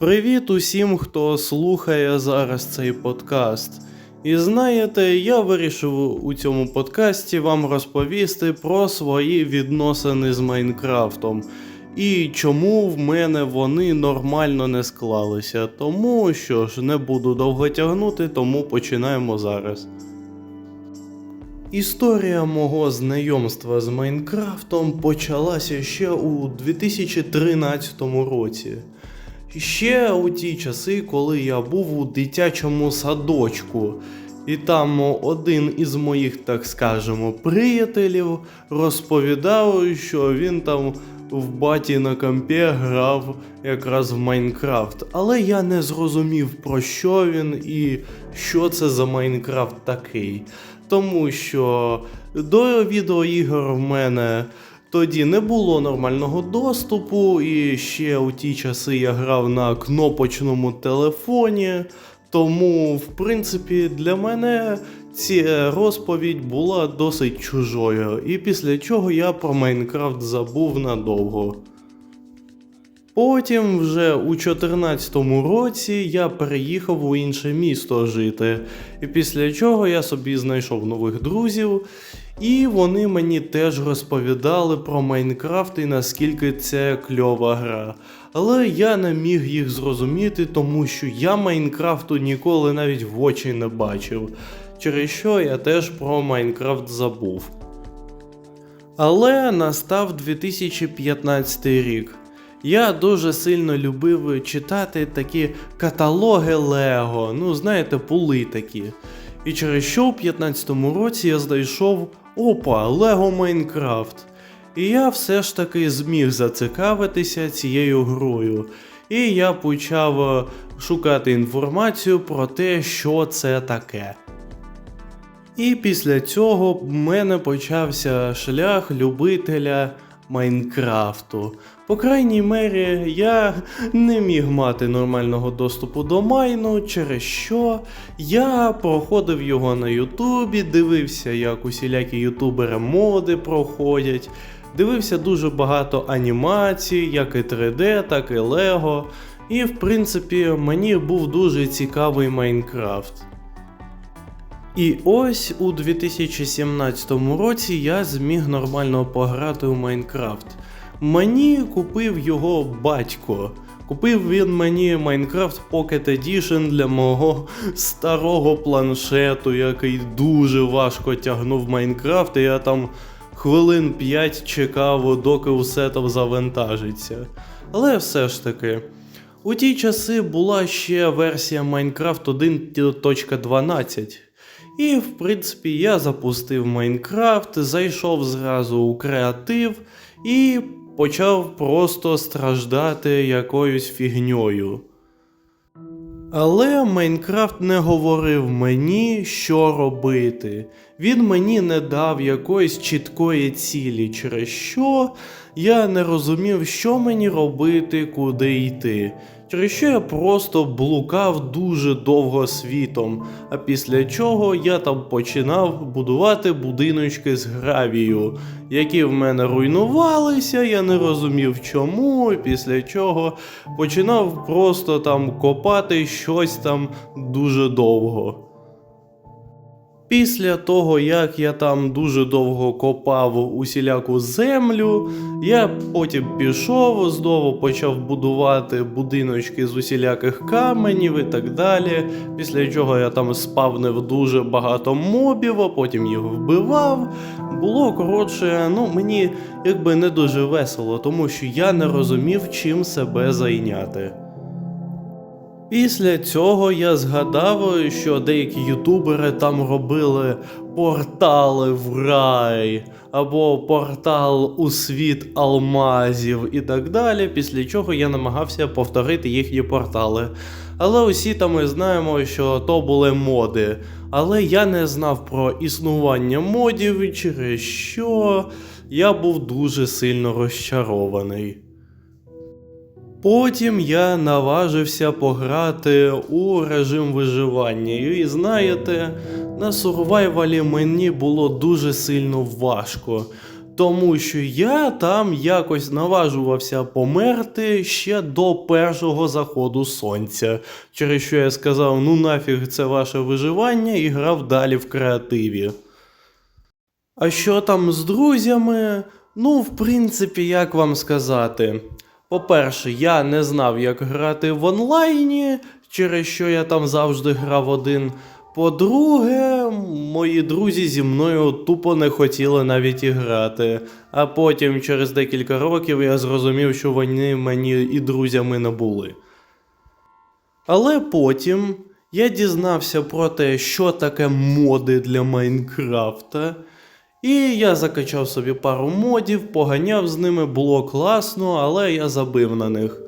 Привіт усім, хто слухає зараз цей подкаст. І знаєте, я вирішив у цьому подкасті вам розповісти про свої відносини з Майнкрафтом і чому в мене вони нормально не склалися. Тому що ж не буду довго тягнути, тому починаємо зараз. Історія мого знайомства з Майнкрафтом почалася ще у 2013 році. Ще у ті часи, коли я був у дитячому садочку, і там один із моїх, так скажемо, приятелів розповідав, що він там в баті на компі грав якраз в Майнкрафт. Але я не зрозумів про що він і що це за Майнкрафт такий. Тому що до відеоігор в мене тоді не було нормального доступу, і ще у ті часи я грав на кнопочному телефоні. Тому, в принципі, для мене ця розповідь була досить чужою, і після чого я про Майнкрафт забув надовго. Потім, вже у 2014 році, я переїхав у інше місто жити, і після чого я собі знайшов нових друзів, і вони мені теж розповідали про Майнкрафт і наскільки це кльова гра. Але я не міг їх зрозуміти, тому що я Майнкрафту ніколи навіть в очі не бачив, через що я теж про Майнкрафт забув. Але настав 2015 рік. Я дуже сильно любив читати такі каталоги Лего, ну знаєте, пули такі. І через що у 15-му році я знайшов опа, Лего Майнкрафт. І я все ж таки зміг зацікавитися цією грою. І я почав е, шукати інформацію про те, що це таке. І після цього в мене почався шлях любителя Майнкрафту. По крайній мері, я не міг мати нормального доступу до майну, через що я проходив його на Ютубі, дивився, як усілякі ютубери моди проходять, дивився дуже багато анімацій, як і 3D, так і Лего. І в принципі мені був дуже цікавий Майнкрафт. І ось у 2017 році я зміг нормально пограти у Майнкрафт. Мені купив його батько. Купив він мені Minecraft Pocket Edition для мого старого планшету, який дуже важко тягнув Майнкрафт, і я там хвилин 5 чекав, доки усе там завантажиться. Але все ж таки. У ті часи була ще версія Minecraft 1.12. І, в принципі, я запустив Майнкрафт, зайшов зразу у креатив і почав просто страждати якоюсь фігньою. Але Майнкрафт не говорив мені, що робити. Він мені не дав якоїсь чіткої цілі, через що я не розумів, що мені робити, куди йти. Через що я просто блукав дуже довго світом, а після чого я там починав будувати будиночки з гравію, які в мене руйнувалися, я не розумів чому, і після чого починав просто там копати щось там дуже довго. Після того, як я там дуже довго копав усіляку землю, я потім пішов, знову почав будувати будиночки з усіляких каменів і так далі. Після чого я там спавнив дуже багато мобів, а потім їх вбивав. Було коротше, ну мені якби не дуже весело, тому що я не розумів, чим себе зайняти. Після цього я згадав, що деякі ютубери там робили портали в рай, або портал у світ алмазів і так далі. Після чого я намагався повторити їхні портали. Але усі там ми знаємо, що то були моди. Але я не знав про існування модів, через що я був дуже сильно розчарований. Потім я наважився пограти у режим виживання. І знаєте, на сурвайвалі мені було дуже сильно важко. Тому що я там якось наважувався померти ще до першого заходу сонця, через що я сказав: ну нафіг це ваше виживання і грав далі в креативі. А що там з друзями? Ну, в принципі, як вам сказати. По-перше, я не знав, як грати в онлайні, через що я там завжди грав один. По-друге, мої друзі зі мною тупо не хотіли навіть і грати. А потім, через декілька років, я зрозумів, що вони мені і друзями не були. Але потім я дізнався про те, що таке моди для Майнкрафта. І я закачав собі пару модів, поганяв з ними, було класно, але я забив на них.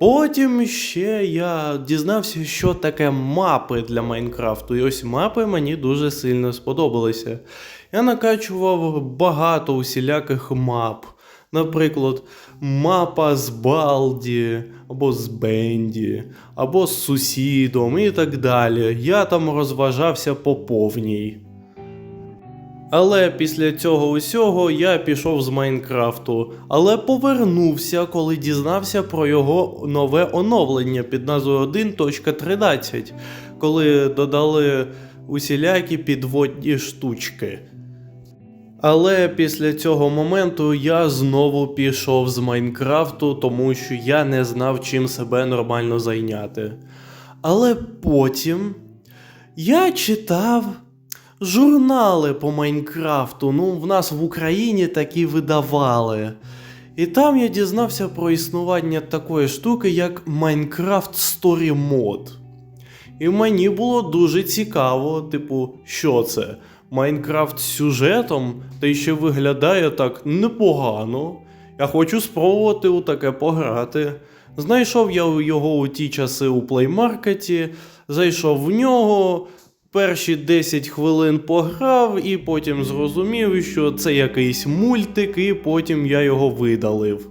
Потім ще я дізнався, що таке мапи для Майнкрафту. І ось мапи мені дуже сильно сподобалися. Я накачував багато усіляких мап. Наприклад, мапа з Балді, або з Бенді, або з сусідом і так далі. Я там розважався по повній. Але після цього усього я пішов з Майнкрафту, але повернувся, коли дізнався про його нове оновлення під назвою 1.13, коли додали усілякі підводні штучки. Але після цього моменту я знову пішов з Майнкрафту, тому що я не знав, чим себе нормально зайняти. Але потім я читав журнали по Майнкрафту. Ну, в нас в Україні такі видавали. І там я дізнався про існування такої штуки, як Minecraft Story Mod. І мені було дуже цікаво, типу, що це? Майнкрафт з сюжетом, та й ще виглядає так непогано. Я хочу спробувати у таке пограти. Знайшов я його у ті часи у плеймаркеті, зайшов в нього, перші 10 хвилин пограв, і потім зрозумів, що це якийсь мультик, і потім я його видалив.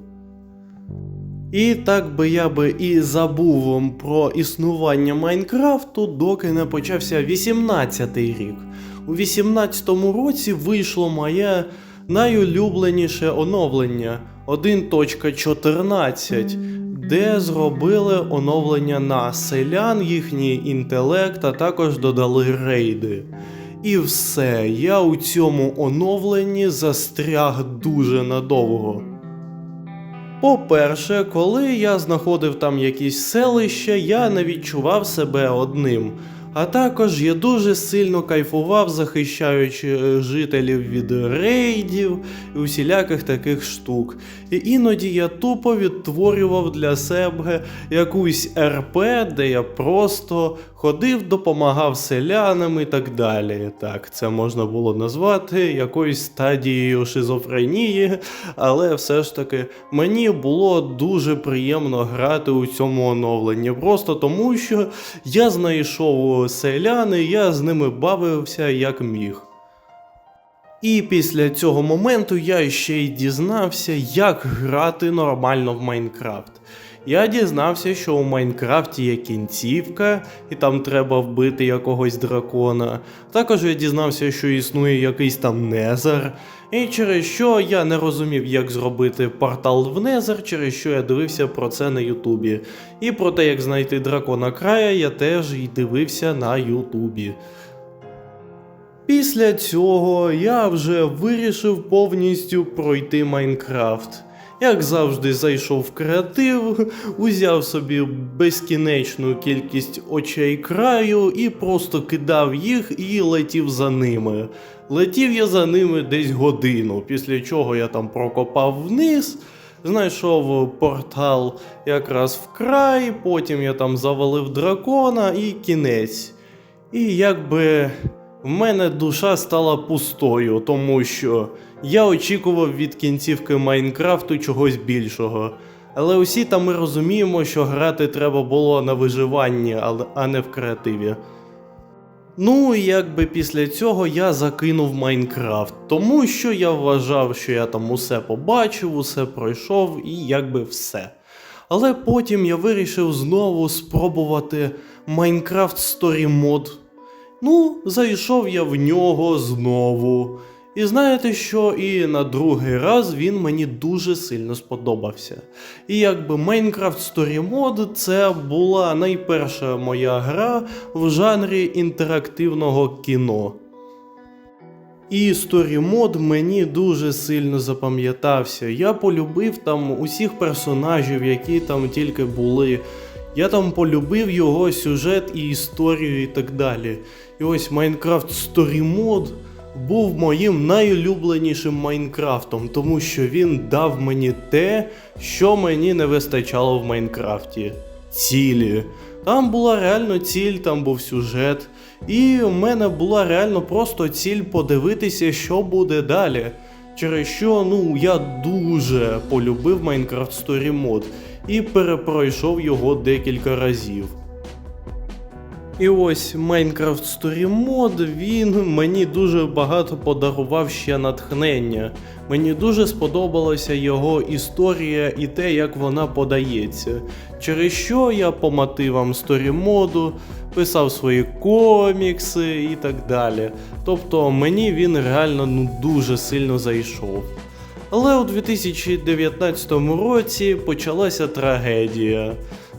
І так би я би і забув про існування Майнкрафту, доки не почався 18-й рік. У 18-му році вийшло моє найулюбленіше оновлення 1.14, де зробили оновлення на селян, їхній інтелект, а також додали рейди. І все, я у цьому оновленні застряг дуже надовго. По-перше, коли я знаходив там якісь селища, я не відчував себе одним. А також я дуже сильно кайфував, захищаючи е, жителів від рейдів і усіляких таких штук. І іноді я тупо відтворював для себе якусь РП, де я просто ходив, допомагав селянам і так далі. Так, це можна було назвати якоюсь стадією шизофренії, але все ж таки мені було дуже приємно грати у цьому оновленні. Просто тому, що я знайшов селяни, я з ними бавився як міг. І після цього моменту я ще й дізнався, як грати нормально в Майнкрафт. Я дізнався, що у Майнкрафті є кінцівка, і там треба вбити якогось дракона. Також я дізнався, що існує якийсь там Незер. І через що я не розумів, як зробити портал в Незер, через що я дивився про це на Ютубі. І про те, як знайти дракона края, я теж і дивився на Ютубі. Після цього я вже вирішив повністю пройти Майнкрафт. Як завжди, зайшов в креатив, узяв собі безкінечну кількість очей краю і просто кидав їх і летів за ними. Летів я за ними десь годину, після чого я там прокопав вниз, знайшов портал якраз в край, потім я там завалив дракона і кінець. І якби в мене душа стала пустою, тому що я очікував від кінцівки Майнкрафту чогось більшого. Але усі там ми розуміємо, що грати треба було на виживанні, а не в креативі. Ну, якби після цього я закинув Майнкрафт, тому що я вважав, що я там усе побачив, усе пройшов і якби все. Але потім я вирішив знову спробувати Minecraft Story Mod. Ну, зайшов я в нього знову. І знаєте що? І на другий раз він мені дуже сильно сподобався. І якби Minecraft Story Mode це була найперша моя гра в жанрі інтерактивного кіно. І Mode мені дуже сильно запам'ятався. Я полюбив там усіх персонажів, які там тільки були. Я там полюбив його сюжет і історію і так далі. І ось Minecraft Story Mode був моїм найулюбленішим Майнкрафтом, тому що він дав мені те, що мені не вистачало в Майнкрафті. Цілі. Там була реально ціль, там був сюжет. І в мене була реально просто ціль подивитися, що буде далі. Через що ну я дуже полюбив Minecraft Story Mode і перепройшов його декілька разів. І ось Minecraft Story Mode, він мені дуже багато подарував ще натхнення. Мені дуже сподобалася його історія і те, як вона подається. Через що я по мотивам Story моду писав свої комікси і так далі. Тобто мені він реально ну, дуже сильно зайшов. Але у 2019 році почалася трагедія.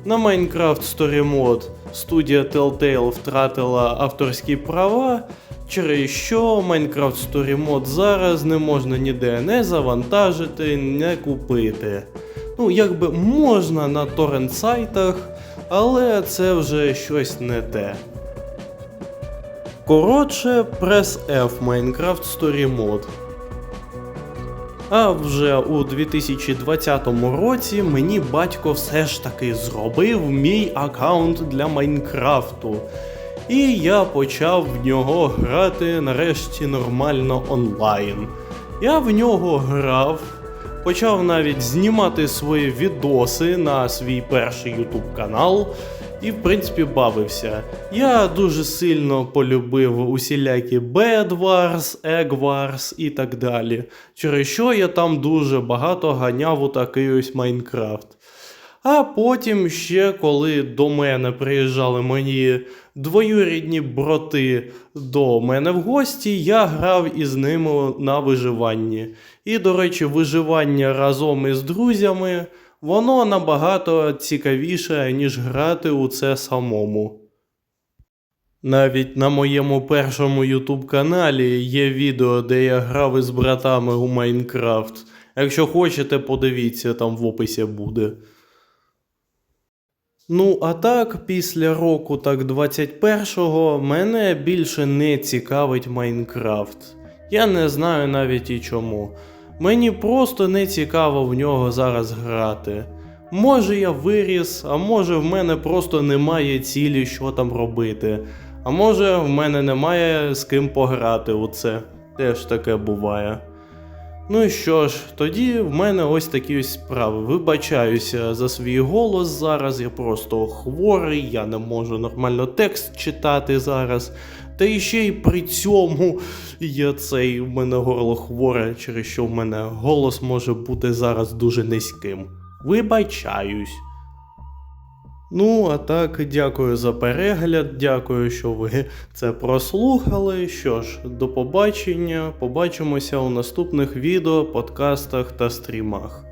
На Minecraft Story Mode студія Telltale втратила авторські права, через що Minecraft Story Mode зараз не можна ніде не завантажити, не купити. Ну, якби можна на торрент сайтах, але це вже щось не те. Коротше, Press F Minecraft Story Mode. А вже у 2020 році мені батько все ж таки зробив мій аккаунт для Майнкрафту. І я почав в нього грати нарешті нормально онлайн. Я в нього грав, почав навіть знімати свої відоси на свій перший YouTube канал. І, в принципі, бавився. Я дуже сильно полюбив усілякі Bed Wars, Egg Wars і так далі. Через що я там дуже багато ганяв у такий ось Майнкрафт. А потім ще, коли до мене приїжджали мої двоюрідні брати до мене в гості, я грав із ними на виживанні. І, до речі, виживання разом із друзями воно набагато цікавіше, ніж грати у це самому. Навіть на моєму першому YouTube каналі є відео, де я грав із братами у Майнкрафт. Якщо хочете, подивіться, там в описі буде. Ну, а так, після року так 21-го мене більше не цікавить Майнкрафт. Я не знаю навіть і чому. Мені просто не цікаво в нього зараз грати. Може я виріс, а може в мене просто немає цілі, що там робити. А може в мене немає з ким пограти у це. Теж таке буває. Ну і що ж, тоді в мене ось такі ось справи. Вибачаюся за свій голос зараз, я просто хворий, я не можу нормально текст читати зараз. Та ще й при цьому я цей в мене горло хворе, через що в мене голос може бути зараз дуже низьким. Вибачаюсь. Ну, а так, дякую за перегляд, дякую, що ви це прослухали. Що ж, до побачення. Побачимося у наступних відео, подкастах та стрімах.